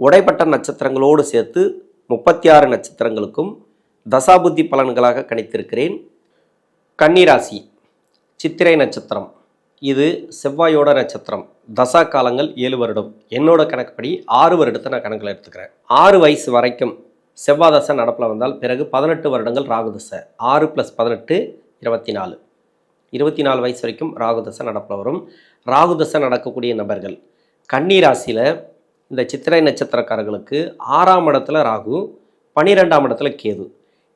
உடைப்பட்ட நட்சத்திரங்களோடு சேர்த்து முப்பத்தி ஆறு நட்சத்திரங்களுக்கும் தசாபுத்தி பலன்களாக கணித்திருக்கிறேன். கன்னிராசி சித்திரை நட்சத்திரம். இது செவ்வாயோட நட்சத்திரம். தசா காலங்கள் ஏழு வருடம். என்னோட கணக்குப்படி ஆறு வருடத்தை நான் கணக்கில் எடுத்துக்கிறேன். ஆறு வயசு வரைக்கும் செவ்வாய் தசை நடப்பில் வந்தால் பிறகு பதினெட்டு வருடங்கள் ராகு தசை. ஆறு ப்ளஸ் பதினெட்டு இருபத்தி நாலு இருபத்தி நாலு வயசு வரைக்கும் ராகு தசை நடப்பில் வரும். ராகு தசை நடக்கக்கூடிய நபர்கள். கன்னி ராசியில் இந்த சித்திரை நட்சத்திரக்காரர்களுக்கு ஆறாம் இடத்துல ராகு பன்னிரெண்டாம் இடத்துல கேது.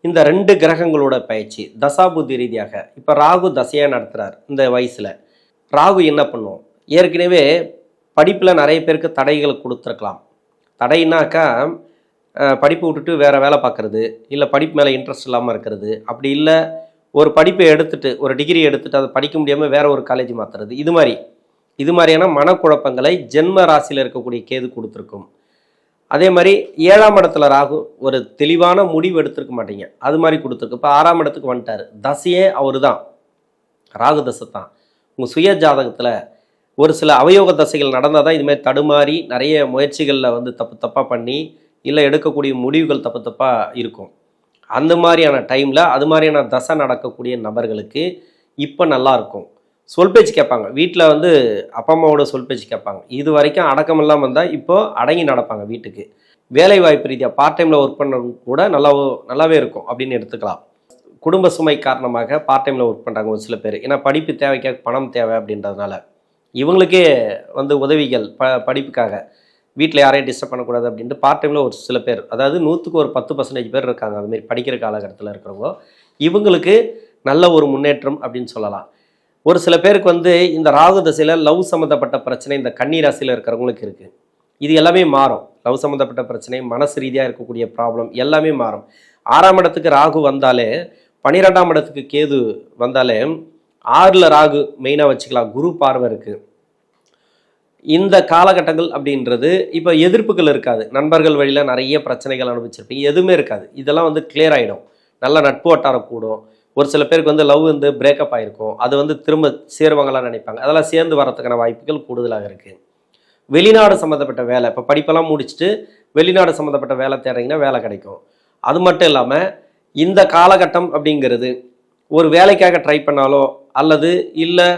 இந்த ரெண்டு கிரகங்களோட பயிற்சி தசாபுத்தி ரீதியாக இப்போ ராகு தசையாக நடத்துகிறார் இந்த வயசில். ராகு என்ன பண்ணும்? ஏற்கனவே படிப்பில் நிறைய பேருக்கு தடைகளை கொடுத்துருக்கலாம். தடைனாக்கா படிப்பு விட்டுட்டு வேறு வேலை பார்க்குறது இல்லை படிப்பு மேலே இன்ட்ரெஸ்ட் இல்லாமல் இருக்கிறது அப்படி இல்லை ஒரு படிப்பை எடுத்துட்டு ஒரு டிகிரி எடுத்துட்டு அதை படிக்க முடியாமல் வேற ஒரு காலேஜ் மாற்றுறது இது மாதிரி. இது மாதிரியான மனக்குழப்பங்களை ஜென்ம ராசியில் இருக்கக்கூடிய கேது கொடுத்துருக்கும். அதே மாதிரி ஏழாம் இடத்துல ராகு ஒரு தெளிவான முடிவு எடுத்திருக்க மாட்டீங்க. அது மாதிரி கொடுத்துருக்கு. இப்போ ஆறாம் இடத்துக்கு வந்துட்டார். தசையே அவர் தான் ராகு தசை தான். உங்கள் சுய ஜாதகத்தில் ஒரு சில அவயோக தசைகள் நடந்தால் தான் இதுமாதிரி தடுமாறி நிறைய முயற்சிகளில் வந்து தப்பு தப்பாக பண்ணி இல்லை எடுக்கக்கூடிய முடிவுகள் தப்பு தப்பாக இருக்கும். அந்த மாதிரியான டைமில் அது மாதிரியான தசை நடக்கக்கூடிய நபர்களுக்கு இப்போ நல்லா இருக்கும். சொல் பேச்சு கேட்பாங்க. வீட்டில் வந்து அப்பா அம்மாவோட சொல் பேச்சு கேட்பாங்க. இது வரைக்கும் அடக்கம் இல்லாமல் இருந்தால் இப்போது அடங்கி நடப்பாங்க வீட்டுக்கு. வேலை வாய்ப்பு ரீதியாக பார்ட் டைமில் ஒர்க் பண்ண கூட நல்லா நல்லாவே இருக்கும் அப்படின்னு எடுத்துக்கலாம். குடும்ப சுமை காரணமாக பார்ட் டைமில் ஒர்க் பண்ணுறாங்க ஒரு சில பேர். ஏன்னா படிப்பு தேவைக்காக பணம் தேவை அப்படின்றதுனால. இவங்களுக்கே வந்து உதவிகள் ப படிப்புக்காக. வீட்டில் யாரையும் டிஸ்டர்ப் பண்ணக்கூடாது அப்படின்ட்டு பார்ட் டைமில் ஒரு சில பேர் அதாவது நூற்றுக்கு ஒரு பத்து பர்சன்டேஜ் பேர் இருக்காங்க. அதுமாரி படிக்கிற காலகட்டத்தில் இருக்கிறவங்க. இவங்களுக்கு நல்ல ஒரு முன்னேற்றம் அப்படின்னு சொல்லலாம். ஒரு சில பேருக்கு வந்து இந்த ராகு தசையில் லவ் சம்மந்தப்பட்ட பிரச்சனை இந்த கன்னி ராசியில் இருக்கிறவங்களுக்கு இருக்குது இது எல்லாமே மாறும். லவ் சம்மந்தப்பட்ட பிரச்சனை மனசு ரீதியாக இருக்கக்கூடிய ப்ராப்ளம் எல்லாமே மாறும். ஆறாம் இடத்துக்கு ராகு வந்தாலே பன்னிரெண்டாம் இடத்துக்கு கேது வந்தாலே ஆறில் ராகு மெயினாக வச்சுக்கலாம். குரு பார்வை இருக்குது இந்த காலகட்டங்கள் அப்படின்றது இப்போ எதிர்ப்புகள் இருக்காது. நண்பர்கள் வழியில் நிறைய பிரச்சனைகள் அனுபவிச்சிருப்பீங்க. எதுவுமே இருக்காது. இதெல்லாம் வந்து கிளியர் ஆகிடும் நல்ல நட்பு வட்டாரம் கூடும். ஒரு சில பேருக்கு வந்து லவ் வந்து பிரேக்கப் ஆகிருக்கும் அது வந்து திரும்ப சேருவாங்களாம் நினைப்பாங்க. அதெல்லாம் சேர்ந்து வரதுக்கான வாய்ப்புகள் கூடுதலாக இருக்குது வெளிநாடு சம்மந்தப்பட்ட வேலை இப்போ படிப்பெல்லாம் முடிச்சுட்டு வெளிநாடு சம்மந்தப்பட்ட வேலை தேடுறீங்கன்னா வேலை கிடைக்கும். அது மட்டும் இல்லாமல் இந்த காலகட்டம் அப்படிங்கிறது ஒரு வேலைக்காக ட்ரை பண்ணாலோ அல்லது இல்லை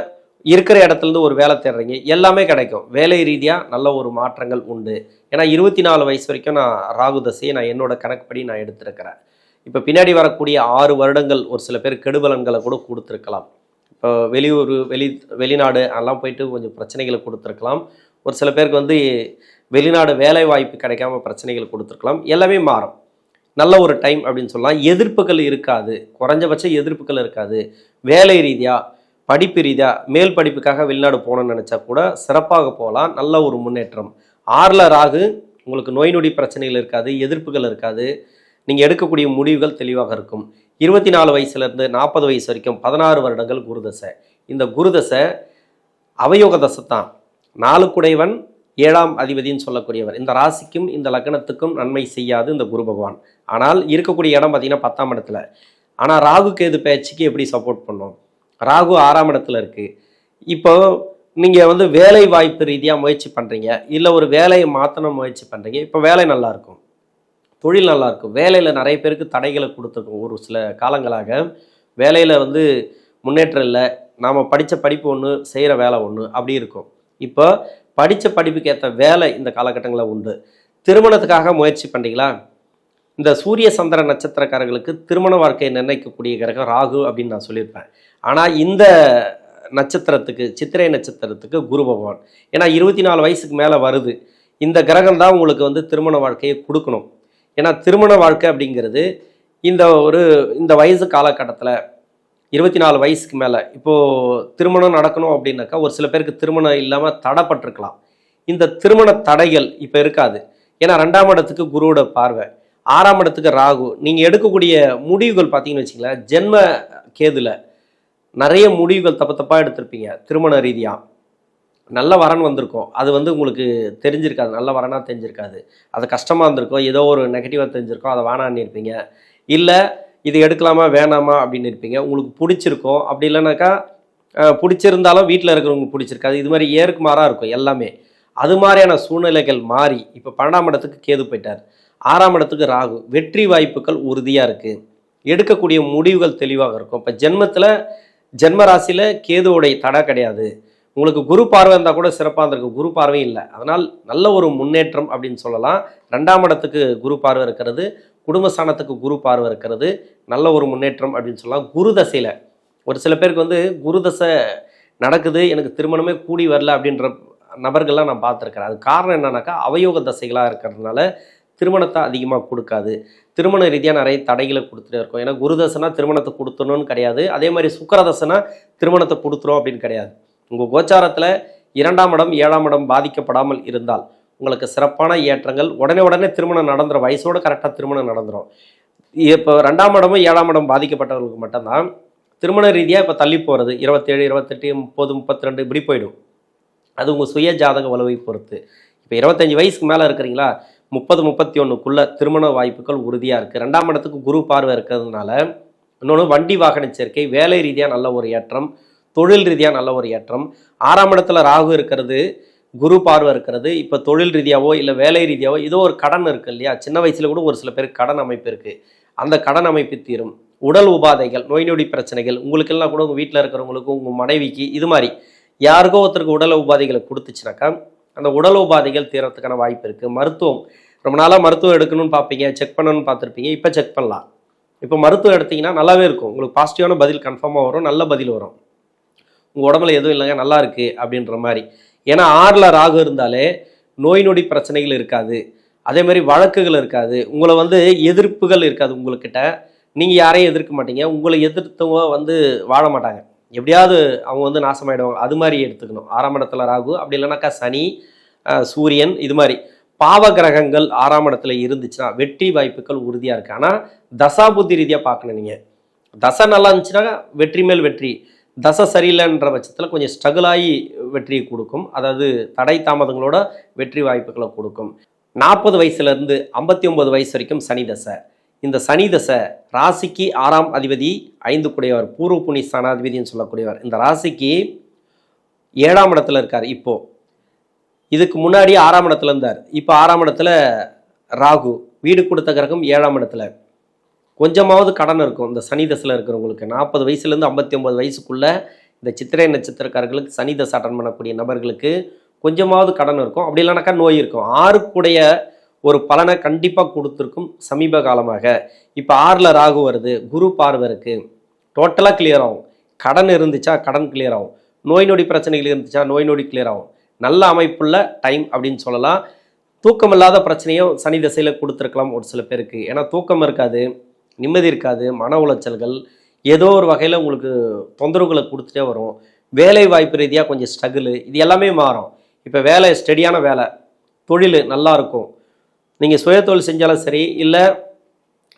இருக்கிற இடத்துலேருந்து ஒரு வேலை தேடுறீங்க எல்லாமே கிடைக்கும். வேலை ரீதியாக நல்ல ஒரு மாற்றங்கள் உண்டு. ஏன்னா இருபத்தி நாலு வயசு வரைக்கும் நான் ராகு தசையை நான் என்னோட கணக்குப்படி நான் எடுத்திருக்கிறேன். இப்போ பின்னாடி வரக்கூடிய ஆறு வருடங்கள் ஒரு சில பேர் கெடுபலன்களை கூட கொடுத்துருக்கலாம். இப்போ வெளியூர் வெளி வெளிநாடு அதெல்லாம் போயிட்டு கொஞ்சம் பிரச்சனைகளை கொடுத்துருக்கலாம். ஒரு சில பேருக்கு வந்து வெளிநாடு வேலை வாய்ப்பு கிடைக்காம பிரச்சனைகள் கொடுத்துருக்கலாம். எல்லாமே மாறும். நல்ல ஒரு டைம் அப்படின்னு சொல்லலாம். எதிர்ப்புகள் இருக்காது. குறைஞ்சபட்ச எதிர்ப்புகள் இருக்காது. வேலை ரீதியாக படிப்பு ரீதியாக மேல் படிப்புக்காக வெளிநாடு போகணும்னு நினச்சா கூட சிறப்பாக போகலாம். நல்ல ஒரு முன்னேற்றம். ஆறில் ராகு உங்களுக்கு நோய் நொடி பிரச்சனைகள் இருக்காது எதிர்ப்புகள் இருக்காது. நீங்கள் எடுக்கக்கூடிய முடிவுகள் தெளிவாக இருக்கும். இருபத்தி நாலு வயசுலேருந்து நாற்பது வயசு வரைக்கும் பதினாறு வருடங்கள் குருதசை. இந்த குருதசை அவயோக தசை தான். நாலுக்குடையவன் ஏழாம் அதிபதின்னு சொல்லக்கூடியவர். இந்த ராசிக்கும் இந்த லக்னத்துக்கும் நன்மை செய்யாது இந்த குரு பகவான். ஆனால் இருக்கக்கூடிய இடம் பார்த்தீங்கன்னா பத்தாம் இடத்துல. ஆனால் ராகு கேது பேச்சுக்கு எப்படி சப்போர்ட் பண்ணும்? ராகு ஆறாம் இடத்துல இருக்குது இப்போ நீங்கள் வந்து வேலை வாய்ப்பு ரீதியாக முயற்சி பண்ணுறீங்க இல்லை ஒரு வேலையை மாற்றணும் முயற்சி பண்ணுறீங்க இப்போ வேலை நல்லாயிருக்கும் தொழில் நல்லாயிருக்கும். வேலையில் நிறைய பேருக்கு தடைகளை கொடுத்துருக்கும் ஒரு சில காலங்களாக. வேலையில் வந்து முன்னேற்றம் இல்லை. நாம் படித்த படிப்பு ஒன்று செய்கிற வேலை ஒன்று அப்படி இருக்கும். இப்போ படித்த படிப்புக்கு ஏற்ற வேலை இந்த காலகட்டங்களில் உண்டு. திருமணத்துக்காக முயற்சி பண்ணுறீங்களா இந்த சூரிய சந்திர நட்சத்திரக்காரர்களுக்கு திருமண வாழ்க்கையை நிர்ணயிக்கக்கூடிய கிரகம் ராகு அப்படின்னு நான் சொல்லியிருப்பேன். ஆனால் இந்த நட்சத்திரத்துக்கு சித்திரை நட்சத்திரத்துக்கு குரு பகவான். ஏன்னா இருபத்தி நாலு வயசுக்கு மேலே வருது. இந்த கிரகம் தான் உங்களுக்கு வந்து திருமண வாழ்க்கையை கொடுக்கணும். ஏன்னா திருமண வாழ்க்கை அப்படிங்கிறது இந்த ஒரு இந்த வயசு காலகட்டத்தில் இருபத்தி நாலு வயசுக்கு மேலே இப்போது திருமணம் நடக்கணும் அப்படின்னாக்கா ஒரு சில பேருக்கு திருமணம் இல்லாமல் தடைப்பட்டிருக்கலாம். இந்த திருமண தடைகள் இப்போ இருக்காது. ஏன்னா ரெண்டாம் இடத்துக்கு குருவோட பார்வை ஆறாம் இடத்துக்கு ராகு நீங்கள் எடுக்கக்கூடிய முடிவுகள் பார்த்தீங்கன்னு வச்சிங்களேன் ஜென்ம கேதுல நிறைய முடிவுகள் தப்பு தப்பாக எடுத்திருப்பீங்க திருமண ரீதியாக நல்ல வரன் வந்திருக்கும். அது வந்து உங்களுக்கு தெரிஞ்சிருக்காது. நல்ல வரனாக தெரிஞ்சிருக்காது. அது கஷ்டமாக இருந்திருக்கும். ஏதோ ஒரு நெகட்டிவாக தெரிஞ்சிருக்கும். அதை வேணான்னு இருப்பீங்க. இல்லை இது எடுக்கலாமா வேணாமா அப்படின்னு இருப்பீங்க. உங்களுக்கு பிடிச்சிருக்கும். அப்படி இல்லைனாக்கா பிடிச்சிருந்தாலும் வீட்டில் இருக்கிறவங்களுக்கு பிடிச்சிருக்காது. இது மாதிரி ஏறுக்கு மாறாக இருக்கும் எல்லாமே. அது மாதிரியான சூழ்நிலைகள் மாறி இப்போ பன்னெண்டாம் இடத்துக்கு கேது போயிட்டார். ஆறாம் இடத்துக்கு ராகு. வெற்றி வாய்ப்புகள் உறுதியாக இருக்குது எடுக்கக்கூடிய முடிவுகள் தெளிவாக இருக்கும். இப்போ ஜென்மத்தில் ஜென்ம ராசியில் கேதுவோடைய தடை கிடையாது. உங்களுக்கு குரு பார்வை இருந்தால் கூட சிறப்பாக இருந்திருக்கும். குரு பார்வையும் இல்லை. அதனால் நல்ல ஒரு முன்னேற்றம் அப்படின்னு சொல்லலாம். ரெண்டாம் இடத்துக்கு குரு பார்வை இருக்கிறது. குடும்பஸ்தானத்துக்கு குரு பார்வை இருக்கிறது. நல்ல ஒரு முன்னேற்றம் அப்படின்னு சொல்லலாம். குரு தசையில் ஒரு சில பேருக்கு வந்து குரு தசை நடக்குது. எனக்கு திருமணமே கூடி வரல அப்படின்ற நபர்கள்லாம் நான் பார்த்துருக்கிறேன். அது காரணம் என்னன்னாக்கா அவயோக தசைகளாக இருக்கிறதுனால திருமணத்தை அதிகமாக கொடுக்காது. திருமண ரீதியாக நிறைய தடைகளை கொடுத்துட்டே இருக்கும். ஏன்னா குருதசனா திருமணத்தை கொடுத்தணும்னு கிடையாது. அதே மாதிரி சுக்கரதசனா திருமணத்தை கொடுத்துரும் அப்படின்னு கிடையாது. உங்கள் கோச்சாரத்தில் இரண்டாம் இடம் ஏழாம் இடம் பாதிக்கப்படாமல் இருந்தால் உங்களுக்கு சிறப்பான ஏற்றங்கள். உடனே உடனே திருமணம் நடந்துரும் வயசோடு கரெக்டாக திருமணம் நடந்துடும் இப்போ ரெண்டாம் இடமும் ஏழாம் இடம் பாதிக்கப்பட்டவர்களுக்கு மட்டும்தான் திருமண ரீதியாக இப்போ தள்ளி போகிறது இருபத்தேழு இருபத்தெட்டு முப்பது முப்பத்தி ரெண்டு இப்படி போயிடும். அது உங்கள் சுய ஜாதக வலுவை பொறுத்து. இப்போ இருபத்தஞ்சி வயசுக்கு மேலே இருக்கிறீங்களா? முப்பது முப்பத்தி ஒன்றுக்குள்ளே திருமண வாய்ப்புகள் உறுதியாக இருக்குது ரெண்டாம் இடத்துக்கு குரு பார்வை இருக்கிறதுனால இன்னொன்று வண்டி வாகன சேர்க்கை வேலை ரீதியாக நல்ல ஒரு ஏற்றம். தொழில் ரீதியாக நல்ல ஒரு ஏற்றம். ஆறாம் இடத்துல ராகு இருக்கிறது குரு பார்வை இருக்கிறது. இப்போ தொழில் ரீதியாவோ இல்லை வேலை ரீதியாவோ ஏதோ ஒரு கடன் இருக்குது இல்லையா? சின்ன வயசில் கூட ஒரு சில பேருக்கு கடன் அமைப்பு இருக்குது அந்த கடன் அமைப்பு தீரும். உடல் உபாதைகள் நோய் நொடி பிரச்சனைகள் உங்களுக்கெல்லாம் கூட உங்கள் வீட்டில் இருக்கிறவங்களுக்கும் உங்கள் மனைவிக்கு இது மாதிரி யாருக்கோ ஒருத்தருக்கு உடல் உபாதைகளை கொடுத்துச்சுனாக்கா அந்த உடல் உபாதைகள் தீரத்துக்கான வாய்ப்பு இருக்குது மருத்துவம் ரொம்ப நாளாக மருத்துவம் எடுக்கணும்னு பார்ப்பீங்க செக் பண்ணணும்னு பார்த்துருப்பீங்க இப்போ செக் பண்ணலாம். இப்போ மருத்துவம் எடுத்தீங்கன்னா நல்லாவே இருக்கும். உங்களுக்கு பாசிட்டிவான பதில் கன்ஃபார்மாக வரும் நல்ல பதில் வரும். உங்கள் உடம்புல எதுவும் இல்லைங்க நல்லா இருக்கு அப்படின்ற மாதிரி. ஏன்னா ஆறில் ராகு இருந்தாலே நோய் நொடி பிரச்சனைகள் இருக்காது. அதே மாதிரி வழக்குகள் இருக்காது. உங்களை வந்து எதிர்ப்புகள் இருக்காது உங்கள்கிட்ட. நீங்கள் யாரையும் எதிர்க்க மாட்டீங்க. உங்களை எதிர்த்தவங்க வந்து வாழ மாட்டாங்க. எப்படியாவது அவங்க வந்து நாசமாயிடுவாங்க. அது மாதிரி எடுத்துக்கணும். ஆறாம் இடத்துல ராகு அப்படி இல்லைனாக்கா சனி சூரியன் இது மாதிரி. பாவ கிரகங்கள் ஆறாம் இடத்துல இருந்துச்சுன்னா வெற்றி வாய்ப்புகள் உறுதியாக இருக்குது ஆனால் தசாபுத்தி ரீதியாக பார்க்கணும் நீங்கள் தசை நல்லா இருந்துச்சுன்னா வெற்றி மேல் வெற்றி. தசை சரியில்லைன்ற பட்சத்தில் கொஞ்சம் ஸ்ட்ரகிள் ஆகி வெற்றியை கொடுக்கும். அதாவது தடை தாமதங்களோட வெற்றி வாய்ப்புகளை கொடுக்கும். நாற்பது வயசுலேருந்து ஐம்பத்தி ஒம்பது வயசு வரைக்கும் சனி தசை. இந்த சனி தசை ராசிக்கு ஆறாம் அதிபதி ஐந்து கூடியவர் பூர்வ புனி ஸ்தானாதிபதினு சொல்லக்கூடியவர். இந்த ராசிக்கு ஏழாம் இடத்துல இருக்கார் இப்போது இதுக்கு முன்னாடி ஆறாம் இடத்துல இருந்தார். இப்போ ஆறாம் இடத்துல ராகு. வீடு கொடுத்த கிரகம் ஏழாம் இடத்துல. கொஞ்சமாவது கடன் இருக்கும். இந்த சனி தசையில் இருக்கிறவங்களுக்கு நாற்பது வயசுலேருந்து ஐம்பத்தி ஒம்பது வயசுக்குள்ள இந்த சித்திரை நட்சத்திரக்காரர்களுக்கு சனி தசை அட்டன் பண்ணக்கூடிய நபர்களுக்கு கொஞ்சமாவது கடன் இருக்கும். அப்படி இல்லைனாக்கா நோய் இருக்கும். ஆறுக்குடைய ஒரு பலனை கண்டிப்பாக கொடுத்துருக்கும் சமீப காலமாக. இப்போ ஆறில் ராகு வருது. குரு பார்வை இருக்குது டோட்டலாக கிளியர் ஆகும். கடன் இருந்துச்சா கடன் கிளியர் ஆகும். நோய் நொடி பிரச்சனைகள் இருந்துச்சா நோய் நொடி கிளியர் ஆகும். நல்ல அமைப்புள்ள டைம் அப்படின்னு சொல்லலாம். தூக்கம் இல்லாத பிரச்சனையும் சனி திசையில் கொடுத்துருக்கலாம் ஒரு சில பேருக்கு. ஏன்னா தூக்கம் இருக்காது. நிம்மதி இருக்காது மன உளைச்சல்கள் ஏதோ ஒரு வகையில் உங்களுக்கு தொந்தரவுகளை கொடுத்துட்டே வரும். வேலை வாய்ப்பு ரீதியாக கொஞ்சம் ஸ்ட்ரகிள் இது எல்லாமே மாறும். இப்போ வேலை ஸ்டெடியான வேலை தொழில் நல்லா இருக்கும். நீங்கள் சுயதொழில் செஞ்சாலும் சரி இல்லை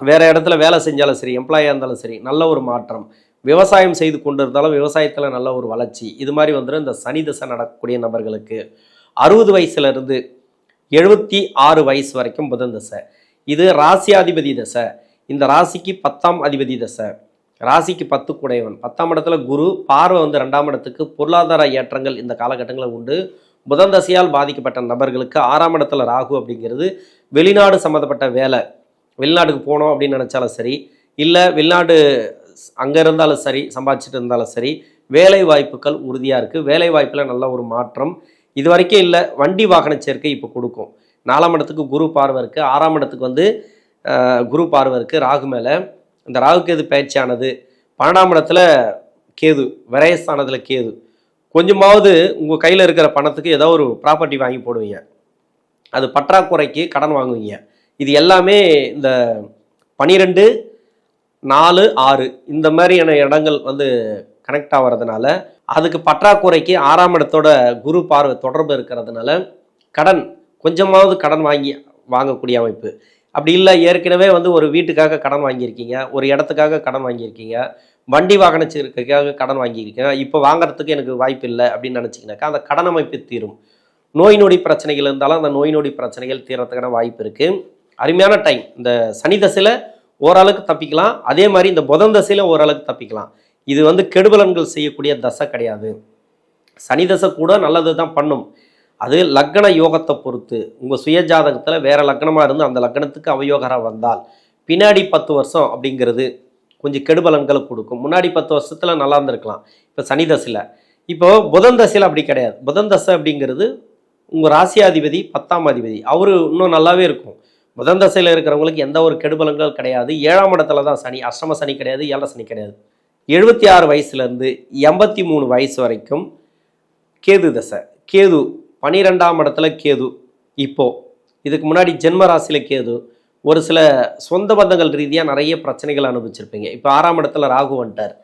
வேறு இடத்துல வேலை செஞ்சாலும் சரி எம்ப்ளாயாக இருந்தாலும் சரி நல்ல ஒரு மாற்றம். விவசாயம் செய்து கொண்டு இருந்தாலும் விவசாயத்தில் நல்ல ஒரு வளர்ச்சி. இது மாதிரி வந்துடும் இந்த சனி தசை நடக்கக்கூடிய நபர்களுக்கு. அறுபது வயசுலேருந்து எழுபத்தி ஆறு வயசு வரைக்கும் புதன் தசை. இது ராசியாதிபதி தசை. இந்த ராசிக்கு பத்தாம் அதிபதி தசை. ராசிக்கு பத்து குடையவன். பத்தாம் இடத்துல குரு பார்வை வந்து ரெண்டாம் இடத்துக்கு பொருளாதார ஏற்றங்கள் இந்த காலகட்டங்களில் உண்டு. புதன் தசையால் பாதிக்கப்பட்ட நபர்களுக்கு ஆறாம் இடத்துல ராகு அப்படிங்கிறது வெளிநாடு சம்மந்தப்பட்ட வேலை. வெளிநாட்டுக்கு போனோம் அப்படின்னு நினச்சாலும் சரி இல்லை வெளிநாடு அங்கே இருந்தாலும் சரி சம்பாதிச்சுட்டு இருந்தாலும் சரி வேலை வாய்ப்புகள் உறுதியாக இருக்குது வேலை வாய்ப்பில் நல்ல ஒரு மாற்றம். இது வரைக்கும் இல்லை வண்டி வாகன சேர்க்கை இப்போ கொடுக்கும். நாலாம் இடத்துக்கு குரு பார்வை இருக்குது ஆறாம் இடத்துக்கு வந்து குரு பார்வை இருக்குது ராகு மேலே. இந்த ராகு கேது பயிற்சியானது? பன்னெண்டாம் இடத்துல கேது விரயஸ்தானத்தில் கேது. கொஞ்சமாவது உங்கள் கையில் இருக்கிற பணத்துக்கு ஏதோ ஒரு ப்ராப்பர்ட்டி வாங்கி போடுவீங்க. அது பற்றாக்குறைக்கு கடன் வாங்குவீங்க. இது எல்லாமே இந்த பனிரெண்டு நாலு ஆறு இந்த மாதிரியான இடங்கள் வந்து கனெக்ட் ஆகிறதுனால அதுக்கு பற்றாக்குறைக்கு ஆறாம் இடத்தோட குரு பார்வை தொடர்பு இருக்கிறதுனால கடன் கொஞ்சமாவது கடன் வாங்கி வாங்கக்கூடிய அமைப்பு. அப்படி இல்லை ஏற்கனவே வந்து ஒரு வீட்டுக்காக கடன் வாங்கியிருக்கீங்க ஒரு இடத்துக்காக கடன் வாங்கியிருக்கீங்க வண்டி வாகன கடன் வாங்கியிருக்கீங்க இப்போ வாங்குறதுக்கு எனக்கு வாய்ப்பு இல்லை அப்படின்னு நினச்சிங்கனாக்கா அந்த கடன் அமைப்பு தீரும். நோய் நொடி பிரச்சனைகள் இருந்தாலும் அந்த நோய் நொடி பிரச்சனைகள் தீரத்துக்கான வாய்ப்பு இருக்குது அருமையான டைம். இந்த சனி தசையில் ஓரளவுக்கு தப்பிக்கலாம். அதே மாதிரி இந்த புதன் தசையில் ஓரளவுக்கு தப்பிக்கலாம். இது வந்து கெடுபலன்கள் செய்யக்கூடிய தசை கிடையாது. சனி தசை கூட நல்லது தான் பண்ணும். அது லக்ன யோகத்தை பொறுத்து. உங்கள் சுய ஜாதகத்தில் லக்னமாக இருந்து அந்த லக்னத்துக்கு அவயோகரம் வந்தால் பின்னாடி பத்து வருஷம் அப்படிங்கிறது கொஞ்சம் கெடுபலன்களை கொடுக்கும். முன்னாடி பத்து வருஷத்தில் நல்லா இருந்திருக்கலாம். இப்போ சனி தசையில் இப்போ புதன் தசையில் அப்படி கிடையாது. புதன் தசை அப்படிங்கிறது உங்கள் ராசியாதிபதி பத்தாம் அதிபதி. அவர் இன்னும் நல்லாவே இருக்கும். புதன் தசையில் இருக்கிறவங்களுக்கு எந்த ஒரு கெடுபலன்கள் கிடையாது. ஏழாம் இடத்துல தான் சனி அஷ்டம சனி கிடையாது ஏழை சனி கிடையாது. எழுபத்தி ஆறு வயசுலேருந்து எண்பத்தி மூணு வயசு வரைக்கும் கேது தசை. கேது பனிரெண்டாம் இடத்துல கேது. இப்போது இதுக்கு முன்னாடி ஜென்ம ராசியில் கேது. ஒரு சில சொந்த பந்தங்கள் ரீதியாக நிறைய பிரச்சனைகள் அனுபவிச்சிருப்பீங்க. இப்போ ஆறாம் இடத்துல ராகு வந்துட்டார்.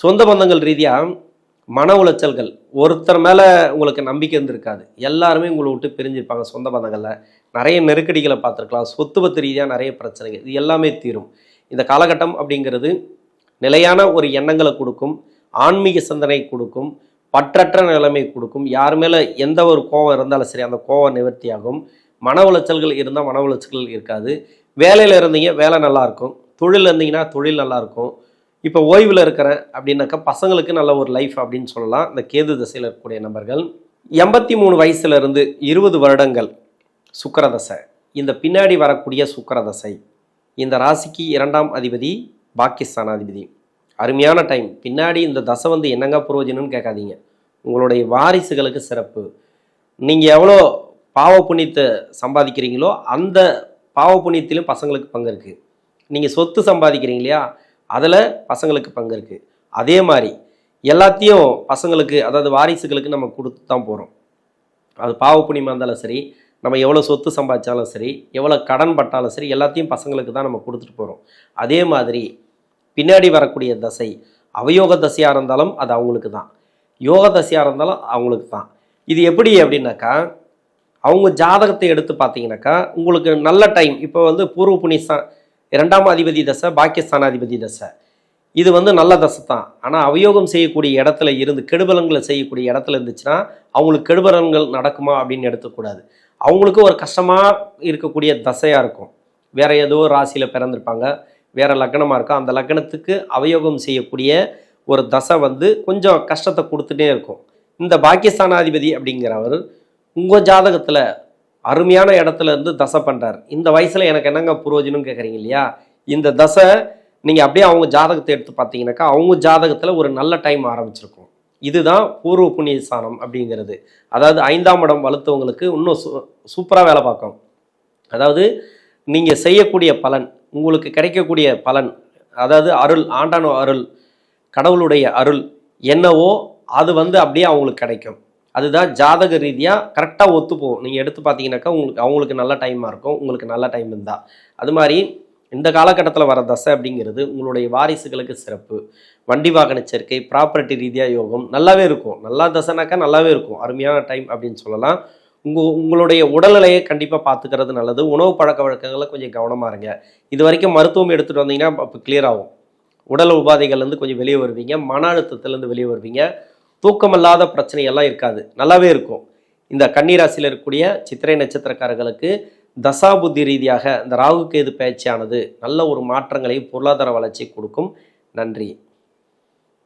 சொந்த பந்தங்கள் ரீதியாக மன உளைச்சல்கள் ஒருத்தர் மேலே உங்களுக்கு நம்பிக்கை இருந்திருக்காது. எல்லாருமே உங்களை விட்டு பிரிஞ்சிருப்பாங்க சொந்த பந்தங்களில். நிறைய நெருக்கடிகளை பார்த்துருக்கலாம். சொத்து பத்து ரீதியாக நிறைய பிரச்சனைகள். இது எல்லாமே தீரும். இந்த காலகட்டம் அப்படிங்கிறது நிலையான ஒரு எண்ணங்களை கொடுக்கும். ஆன்மீக சிந்தனை கொடுக்கும். பற்றற்ற நிலைமை கொடுக்கும். யார் மேலே எந்த ஒரு கோவம் இருந்தாலும் சரி அந்த கோவம் நிவர்த்தியாகும். மன உளைச்சல்கள் இருந்தால் மன உளைச்சல்கள் இருக்காது. வேலையில் இருந்தீங்க வேலை நல்லாயிருக்கும் தொழில் இருந்தீங்கன்னா தொழில் நல்லா இருக்கும். இப்போ ஓய்வில் இருக்கிறேன் அப்படின்னாக்கா பசங்களுக்கு நல்ல ஒரு லைஃப் அப்படின்னு சொல்லலாம். இந்த கேது திசையில் இருக்கக்கூடிய நபர்கள். எண்பத்தி மூணு வயசுலேருந்து இருபது வருடங்கள் சுக்கரதசை. இந்த பின்னாடி வரக்கூடிய சுக்கிரதசை. இந்த ராசிக்கு இரண்டாம் அதிபதி பாகிஸ்தான் அதிபதி அருமையான டைம் பின்னாடி இந்த தசை வந்து என்னங்க புரோஜனம்னு கேட்காதீங்க. உங்களுடைய வாரிசுகளுக்கு சிறப்பு. நீங்கள் எவ்வளோ பாவ புண்ணியத்தை சம்பாதிக்கிறீங்களோ அந்த பாவ புண்ணியத்திலும் பசங்களுக்கு பங்கு இருக்குது நீங்கள் சொத்து சம்பாதிக்கிறீங்க இல்லையா? அதில் பசங்களுக்கு பங்கு இருக்குது அதே மாதிரி எல்லாத்தையும் பசங்களுக்கு அதாவது வாரிசுகளுக்கு நம்ம கொடுத்து தான் போகிறோம் அது பாவ புண்ணியமாக இருந்தாலும் சரி நம்ம எவ்வளோ சொத்து சம்பாதிச்சாலும் சரி எவ்வளோ கடன் பட்டாலும் சரி எல்லாத்தையும் பசங்களுக்கு தான் நம்ம கொடுத்துட்டு போகிறோம் அதே மாதிரி பின்னாடி வரக்கூடிய தசை அவயோக தசையாக இருந்தாலும் அது அவங்களுக்கு தான். யோக தசையாக இருந்தாலும் அவங்களுக்கு தான். இது எப்படி அப்படின்னாக்கா அவங்க ஜாதகத்தை எடுத்து பார்த்தீங்கன்னாக்கா உங்களுக்கு நல்ல டைம் இப்போ வந்து பூர்வ புண்ணியஸ்தான் இரண்டாம் அதிபதி தசை பாக்கியஸ்தானாதிபதி தசை. இது வந்து நல்ல தசை தான். ஆனால் அவயோகம் செய்யக்கூடிய இடத்துல இருந்து கெடுபலங்களை செய்யக்கூடிய இடத்துல இருந்துச்சுன்னா அவங்களுக்கு கெடுபலங்கள் நடக்குமா அப்படின்னு எடுத்துக்கூடாது. அவங்களுக்கு ஒரு கஷ்டமாக இருக்கக்கூடிய தசையாக இருக்கும். வேற ஏதோ ராசியில் பிறந்திருப்பாங்க. வேறு லக்னமாக இருக்கும் அந்த லக்னத்துக்கு அவயோகம் செய்யக்கூடிய ஒரு தசை வந்து கொஞ்சம் கஷ்டத்தை கொடுத்துட்டே இருக்கும். இந்த பாக்கியஸ்தானாதிபதி அப்படிங்கிறவர் உங்கள் ஜாதகத்தில் அருமையான இடத்துல இருந்து தசை பண்ணுறார் இந்த வயசில் எனக்கு என்னங்க புரோஜனம் கேட்குறீங்க இல்லையா? இந்த தசை நீங்கள் அப்படியே அவங்க ஜாதகத்தை எடுத்து பார்த்தீங்கன்னாக்கா அவங்க ஜாதகத்தில் ஒரு நல்ல டைம் ஆரம்பிச்சிருக்கும். இதுதான் பூர்வ புண்ணிய ஸ்தானம் அப்படிங்கிறது. அதாவது ஐந்தாம் இடம் வலுத்தவங்களுக்கு இன்னும் சூ சூப்பராக வேலை பார்க்கும். அதாவது நீங்கள் செய்யக்கூடிய பலன் உங்களுக்கு கிடைக்கக்கூடிய பலன் அதாவது அருள் ஆண்டான அருள் கடவுளுடைய அருள் என்னவோ அது வந்து அப்படியே அவங்களுக்கு கிடைக்கும். அதுதான் ஜாதக ரீதியாக கரெக்டாக ஒத்துப்போகும் நீங்கள் எடுத்து பார்த்தீங்கன்னாக்கா உங்களுக்கு அவங்களுக்கு நல்ல டைமாக இருக்கும் உங்களுக்கு நல்ல டைம் இருந்தால் அது மாதிரி இந்த காலகட்டத்தில் வர தசை அப்படிங்கிறது உங்களுடைய வாரிசுகளுக்கு சிறப்பு. வண்டி வாகன சேர்க்கை ப்ராப்பர்ட்டி ரீதியாக யோகம் நல்லாவே இருக்கும். நல்லா தசைனாக்கா நல்லாவே இருக்கும். அருமையான டைம் அப்படின்னு சொல்லலாம். உங்கள் உங்களுடைய உடல்நிலையை கண்டிப்பாக பார்த்துக்கிறது நல்லது. உணவு பழக்க வழக்கங்களை கொஞ்சம் கவனமாக இருங்க. இது வரைக்கும் மருத்துவம் எடுத்துகிட்டு வந்தீங்கன்னா அப்போ கிளியர் ஆகும். உடல் உபாதைகள்லேருந்து கொஞ்சம் வெளியே வருவீங்க. மன அழுத்தத்துலேருந்து வெளியே வருவீங்க. தூக்கமில்லாத பிரச்சனையெல்லாம் இருக்காது. நல்லாவே இருக்கும். இந்த கன்னிராசியில் இருக்கக்கூடிய சித்திரை நட்சத்திரக்காரர்களுக்கு தசாபுத்தி ரீதியாக இந்த ராகு கேது பயிற்சியானது நல்ல ஒரு மாற்றங்களை பொருளாதார வளர்ச்சி கொடுக்கும். நன்றி.